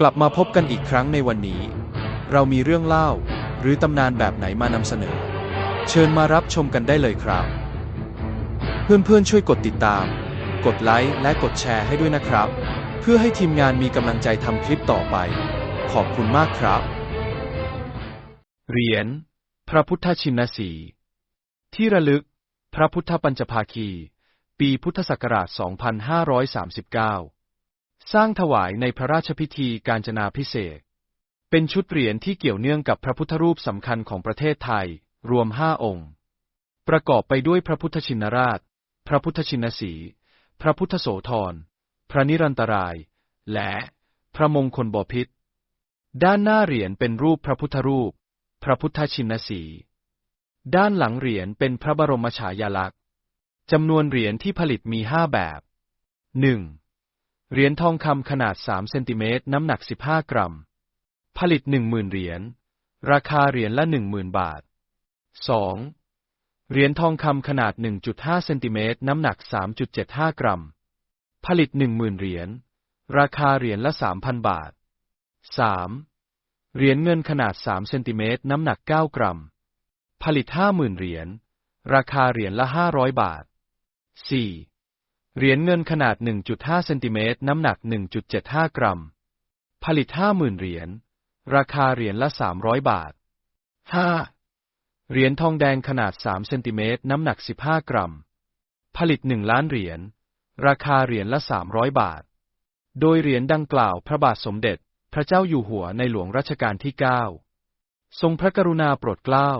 กลับมาพบกันอีกครั้งในวันนี้ เรามีเรื่องเล่า หรือตำนานแบบไหนมานำเสนอ เชิญมารับชมกันได้เลยครับ เพื่อนๆช่วยกดติดตาม กดไลค์และกดแชร์ให้ด้วยนะครับ เพื่อให้ทีมงานมีกำลังใจทำคลิปต่อไป ขอบคุณมากครับ เหรียญพระพุทธชินสีห์ที่ระลึก พระพุทธปัญจภาคี ปีพุทธศักราช 2539 สร้างถวายในพระราชพิธีการจนาพิเศษ เป็นชุดเหรียญที่เกี่ยวเนื่องกับพระพุทธรูปสำคัญของประเทศไทย รวมห้าองค์ ประกอบไปด้วยพระพุทธชินราช พระพุทธชินสี พระพุทธโสธร พระนิรันตราย และพระมงคลบพิตรด้านหน้าเหรียญเป็นรูปพระพุทธรูป พระพุทธชินสี ด้านหลังเหรียญเป็นพระบรมฉายาลักษณ์จำนวนเหรียญที่ผลิตมีห้าแบบ 1. เหรียญทองคำขนาด 3 เซนติเมตร น้ำหนัก 15 กรัม ผลิต 10,000 เหรียญ ราคาเหรียญละ 10,000 บาท 2. เหรียญทองคำขนาด 1.5 เซนติเมตร น้ำหนัก 3.75 กรัม ผลิต 10,000 เหรียญ ราคาเหรียญละ 3,000 บาท 3. เหรียญเงินขนาด 3 เซนติเมตร น้ำหนัก 9 กรัม ผลิต 50,000 เหรียญ ราคาเหรียญละ 500 บาท 4. เหรียญเงินขนาด 1.5 เซนติเมตร น้ำหนัก 1.75 กรัม ผลิต 50,000 เหรียญ ราคาเหรียญละ 300 บาท 5. เหรียญทองแดงขนาด 3 เซนติเมตร น้ำหนัก 15 กรัม ผลิต 1 ล้านเหรียญ ราคาเหรียญละ 300 บาท โดยเหรียญดังกล่าวพระบาทสมเด็จ พระเจ้าอยู่หัวในหลวงรัชกาลที่ 9 ทรงพระกรุณาโปรดเกล้า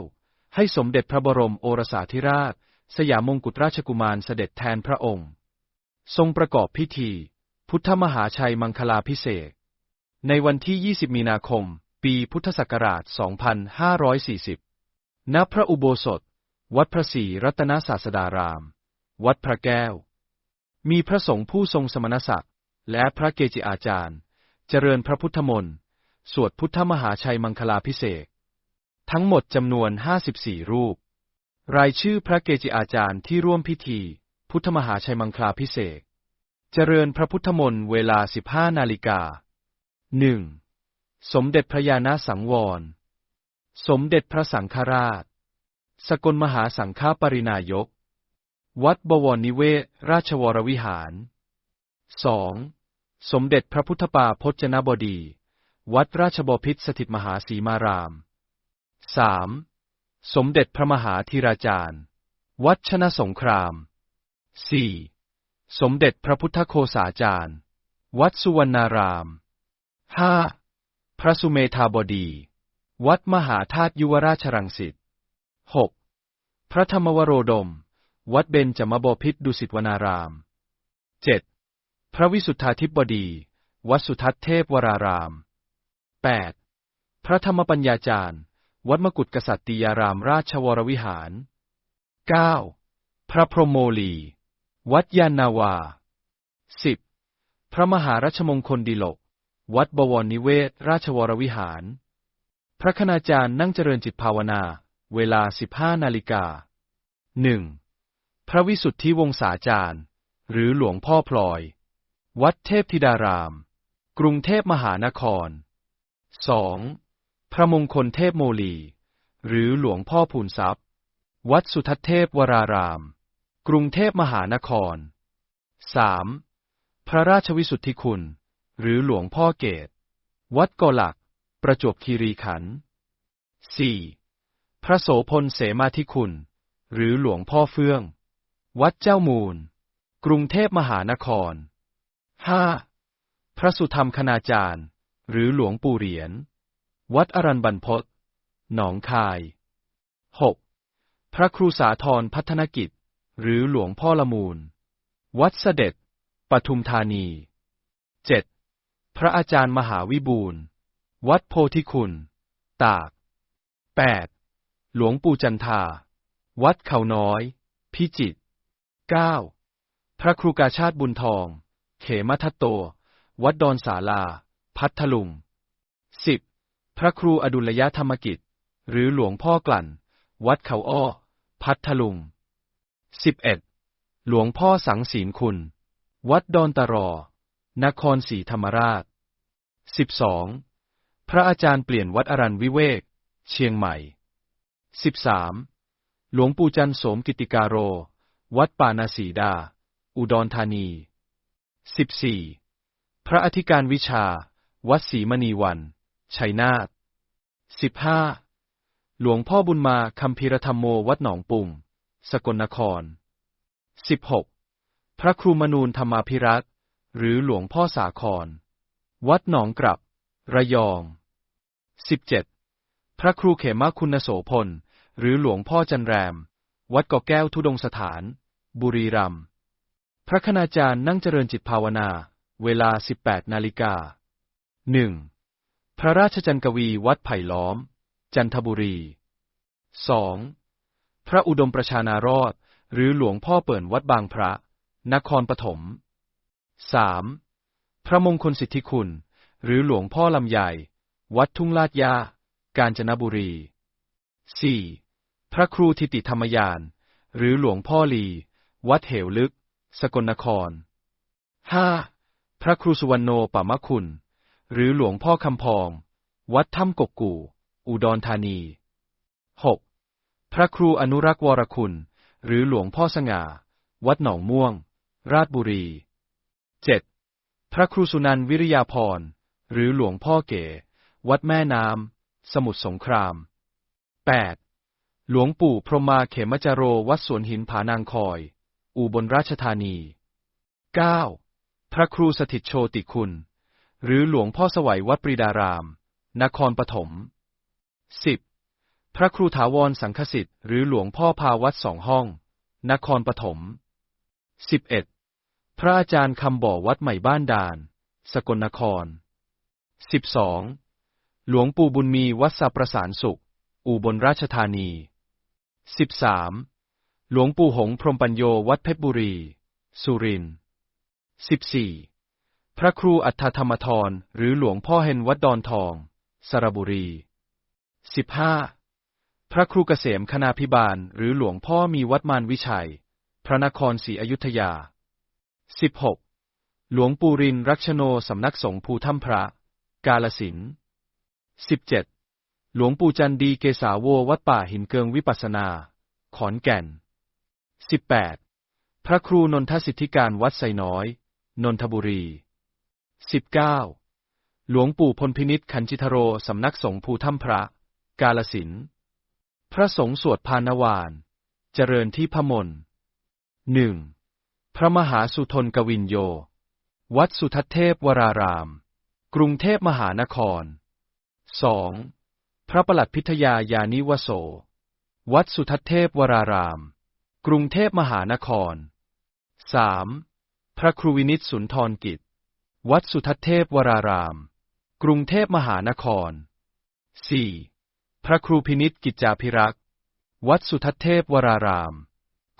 ให้สมเด็จพระบรมโอรสาธิราช สยามมงกุฎราชกุมารเสด็จแทนพระองค์ ทรงประกอบพิธี พุทธมหาชัยมังคลาพิเศษ ในวันที่ 20 มีนาคม ปีพุทธศักราช 2540 ณ พระอุโบสถ วัดพระศรีรัตนศาสดาราม วัดพระแก้ว มีพระสงฆ์ผู้ทรงสมณศักดิ์ และพระเกจิอาจารย์ เจริญพระพุทธมนต์ สวดพุทธมหาชัยมังคลาพิเศษ ทั้งหมดจำนวน 54 รูป รายชื่อพระเกจิอาจารย์ที่ร่วมพิธี พุทธมหาชัยมังคลาพิเศษเจริญพระพุทธมนต์เวลา 15 นาฬิกา 1. สมเด็จพระยาณสังวร สมเด็จพระสังฆราช สกลมหาสังฆปรินายก วัดบวรนิเวศราชวรวิหาร 2. สมเด็จพระพุทธปาพจนบดี วัดราชบพิตรสถิตมหาสีมาราม 3. สมเด็จพระมหาธีราจารย์ วัดชนะสงคราม 4. สมเด็จพระพุทธโคสาจารย์ วัดสุวรรณาราม 5. พระสุเมธาบดี วัดมหาธาตุยุวราชรังสิต 6. พระธรรมวโรดม วัดเบญจมบพิตรดุสิตวนาราม 7. พระวิสุทธาธิบดี วัดสุทัศเทพวราราม 8. พระธรรมปัญญาจารย์ วัดมกุฎกษัตริยารามราชวรวิหาร 9. พระพรหมโมลี วัดยานนาวา 10. พระมหารัชมงคลดีลก วัดบวรนิเวศ ราชวรวิหาร พระคณาจารย์นั่งเจริญจิตภาวนา เวลา 15 นาฬิกา 1. พระวิสุทธิวงศาจารย์ หรือหลวงพ่อพลอย วัดเทพธิดาราม กรุงเทพมหานคร 2. พระมงคลเทพโมลี หรือหลวงพ่อพูนทรัพย์ วัดสุทัศเทพวราราม กรุงเทพมหานคร 3. พระราชวิสุทธิคุณ หรือหลวงพ่อเกต วัดกอหลัก ประจวบคีรีขันธ์ 4. พระโสพลเสมาธิคุณ หรือหลวงพ่อเฟื่อง วัดเจ้ามูล กรุงเทพมหานคร 5. พระสุธรรมคณาจารย์ หรือหลวงปู่เหรียญ วัดอรันบันพศหนองคาย 6. พระครูสาธรพัฒนกิจ หรือหลวงพ่อละมูล วัดเสด็จ ปทุมธานี 7. พระอาจารย์มหาวิบูรณ์วัดโพธิคุณ ตาก 8. หลวงปู่จันทา วัดเขาน้อย พิจิตร 9. พระครูกาชาติบุญทอง เขมทัตโต วัดดอนสาลา พัทลุง 10. พระครูอดุลยธรรมกิจ หรือหลวงพ่อกลั่น วัดเขาอ้อ พัทลุง 11. หลวงพ่อสังศีลคุณ วัดดอนตะรอ นครศรีธรรมราช 12. พระอาจารย์เปลี่ยนวัดอรันวิเวก เชียงใหม่ 13. หลวงปู่จันโสมกิติการโร วัดป่านาสีดา อุดรธานี 14. พระอธิการวิชา วัดศรีมณีวัน ชัยนาท 15. หลวงพ่อบุญมาคำพีรธรรมโมวัดหนองปุ่ง สกลนคร 16. พระครูมนูนธรรมาภิรัตน์หรือหลวงพ่อสาคร วัดหนองกลับ ระยอง 17. พระครูเขมาคุณโสพล หรือหลวงพ่อจันแรม วัดกาะแก้วทุดงสถาน บุรีรัมย์ พระคณาจารย์นั่งเจริญจิตภาวนา เวลา 18 นาฬิกา 1. พระราชจันกวีวัดไผ่ล้อม จันทบุรี 2. พระอุดมประชานารอด หรือหลวงพ่อเปิ่นวัดบางพระ นครปฐม 3. พระมงคลสิทธิคุณ หรือหลวงพ่อลำใหญ่ วัดทุ่งลาดยา กาญจนบุรี 4. พระครูทิติธรรมยาน หรือหลวงพ่อลี วัดเหวลึก สกลนคร 5. พระครูสุวรรณโนปามะคุณ หรือหลวงพ่อคำพอง วัดถ้ำกกกู่ อุดรธานี 6. พระครูอนุรักษ์วรคุณ หรือหลวงพ่อสง่า วัดหนองม่วง ราชบุรี 7. พระครูสุนันทวิริยาพร หรือหลวงพ่อเก๋ วัดแม่น้ำ สมุทรสงคราม 8. หลวงปู่พรหมาเขมจโรวัดสวนหินผานางคอย อุบลราชธานี 9. พระครูสถิตโชติคุณ หรือหลวงพ่อสวัยวัดปรีดาราม นครปฐม 10. พระครูถาวรสังคสิทธิ์หรือหลวงพ่อพาวัดสองห้อง นครปฐม 11. พระอาจารย์คำบ่อวัดใหม่บ้านด่าน สกลนคร 12. หลวงปู่บุญมีวัดสับประสานสุข อุบลราชธานี 13. หลวงปู่หงพรมปัญโยวัดเพชรบุรี สุรินทร์ 14. พระครูอัฏฐธรรมทรหรือหลวงพ่อเฮนวัดดอนทอง สระบุรี 15. พระครูเกษมคณาพิบาล หรือหลวงพ่อมีวัดมานวิชัย พระนครศรีอยุธยา 16. หลวงปู่รินรักชโนสำนักสงฆ์ภูถ้ำพระ กาลสิน 17. หลวงปู่จันดีเกษาโววัดป่าหินเกิงวิปัสสนา ขอนแก่น 18. พระครูนนทสิทธิการวัดไซน้อย นนทบุรี 19. หลวงปู่พลพินิษขันจิทโรสำนักสงฆ์ภูถ้ำพระ กาลสิน พระสงฆ์สวดพานวานเจริญที่พมลหนึ่งพระมหาสุทนกวินโย วัดสุทัศเทพวราราม กรุงเทพมหานคร 2. พระประหลัดพิทยายานิวโส วัดสุทัศเทพวราราม กรุงเทพมหานคร 3. พระครูวินิตสุนทรกิจ วัดสุทัศเทพวราราม กรุงเทพมหานคร 4. พระครูพินิษกิจจาภิรักษ์ วัดสุทัศเทพวราราม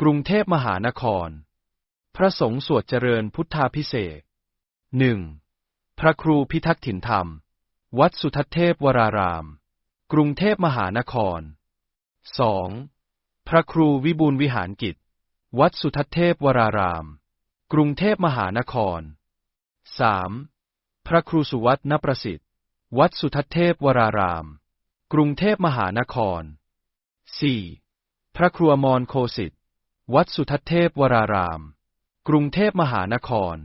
กรุงเทพมหานคร พระสงฆ์สวดเจริญพุทธาพิเศษหนึ่งพระครูพิทักษ์ถิ่นธรรม วัดสุทัศเทพวราราม กรุงเทพมหานคร 2. พระครูวิบูลวิหารกิจ วัดสุทัศเทพวราราม กรุงเทพมหานคร 3. พระครูสุวัตนประสิทธิ์ วัดสุทัศเทพวราราม กรุงเทพมหานคร 4. พระครูอมรโคสิทธิ์วัดสุทัศเทพวราราม กรุงเทพมหานคร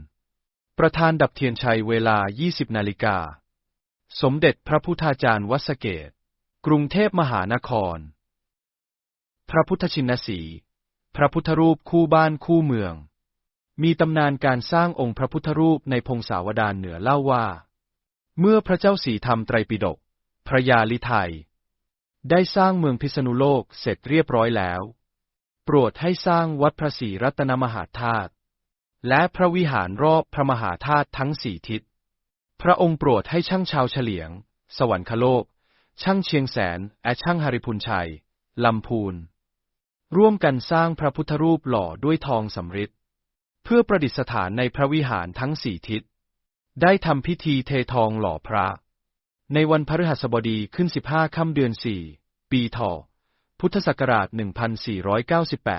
ประธานดับเทียนชัยเวลา 20 นาฬิกา สมเด็จพระพุทธาจารย์วัสเกต กรุงเทพมหานคร พระพุทธชินสี พระพุทธรูปคู่บ้านคู่เมือง มีตำนานการสร้างองค์พระพุทธรูปในพงศาวดารเหนือเล่าว่า เมื่อพระเจ้าสีธรรมไตรปิฎก พระยาลิไทย ได้สร้างเมืองพิษณุโลกเสร็จเรียบร้อยแล้ว โปรดให้สร้างวัดพระศรีรัตนมหาธาตุและพระวิหารรอบพระมหาธาตุทั้งสี่ทิศ พระองค์โปรดให้ช่างชาวเฉลียง สวรรคโลก ช่างเชียงแสนและช่างหริพุนชัย ลำพูน ร่วมกันสร้างพระพุทธรูปหล่อด้วยทองสำริดเพื่อประดิษฐานในพระวิหารทั้งสี่ทิศ ได้ทำพิธีเททองหล่อพระ ในวันพฤหัสบดีขึ้นสิบห้าค่ำเดือนสี่ปีถอพุทธศักราช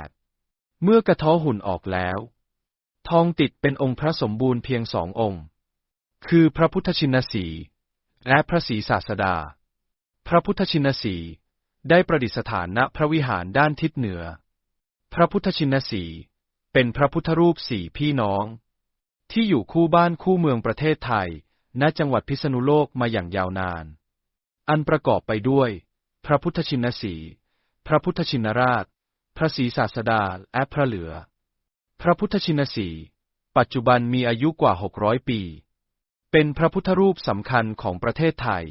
1498 เมื่อกระท้อหุ่นออกแล้ว ทองติดเป็นองค์พระสมบูรณ์เพียงสององค์ คือพระพุทธชินสี และพระศรีศาสดา พระพุทธชินสีได้ประดิษฐานณพระวิหารด้านทิศเหนือ พระพุทธชินสีเป็นพระพุทธรูปสี่พี่น้อง ที่อยู่คู่บ้านคู่เมืองประเทศไทย ณจังหวัดพิษณุโลกมาอย่างยาวนาน อันประกอบไปด้วย พระพุทธชินสีพระพุทธชินราช พระศรีศาสดาและพระเหลือ พระพุทธชินสีปัจจุบันมีอายุกว่า 600 ปี เป็นพระพุทธรูปสำคัญของประเทศไทย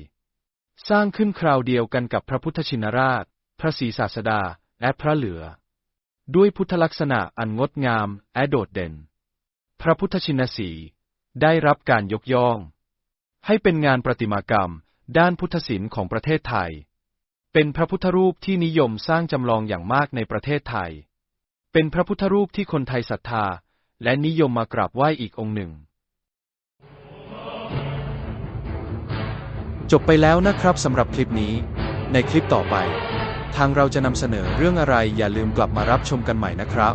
สร้างขึ้นคราวเดียวกันกับพระพุทธชินราช พระศรีศาสดาและพระเหลือ ด้วยพุทธลักษณะอันงดงามและโดดเด่น พระพุทธชินสีได้รับการยกย่อง ให้เป็นงานประติมากรรม ด้านพุทธศิลป์ของประเทศไทย เป็นพระพุทธรูปที่นิยมสร้างจำลองอย่างมากในประเทศไทย เป็นพระพุทธรูปที่คนไทยศรัทธา และนิยมมากราบไหว้อีกองค์หนึ่ง จบไปแล้วนะครับสำหรับคลิปนี้ ในคลิปต่อไป ทางเราจะนำเสนอเรื่องอะไรอย่าลืมกลับมารับชมกันใหม่นะครับ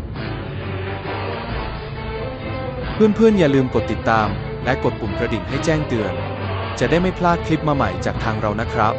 เพื่อนๆอย่าลืมกดติดตามและกดปุ่มกระดิ่งให้แจ้งเตือน จะได้ไม่พลาดคลิปมาใหม่จากทางเรานะครับ